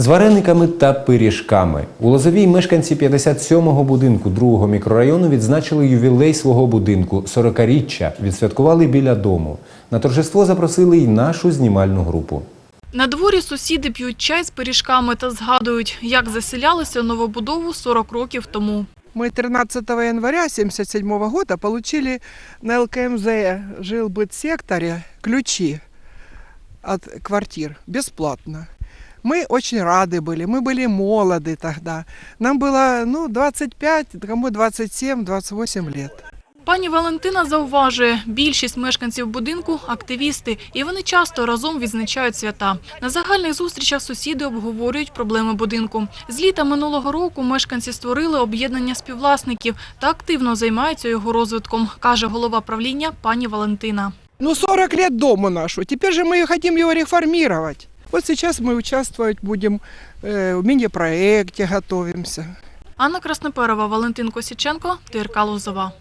З варениками та пиріжками у Лозовій мешканці 57-го будинку другого мікрорайону відзначили ювілей свого будинку 40-річчя. Відсвяткували біля дому. На торжество запросили й нашу знімальну групу. На дворі сусіди п'ють чай з пиріжками та згадують, як заселялися новобудову 40 років тому. Мы 13 января 1977 года получили на ЛКМЗ жилбыт-секторе ключи от квартир бесплатно. Мы очень рады были, мы были молоды тогда. Нам было ну, 25, кому 27-28 лет. Пані Валентина зауважує, більшість мешканців будинку – активісти, і вони часто разом відзначають свята. На загальних зустрічах сусіди обговорюють проблеми будинку. З літа минулого року мешканці створили об'єднання співвласників та активно займаються його розвитком, каже голова правління пані Валентина. Ну, 40 лет дому нашу, теперь же мы хотим его реформировать. Вот сейчас мы участвовать будем э, в мини-проекте, готовимся. Анна Красноперова, Валентин Косіченко, ТРК Лозова.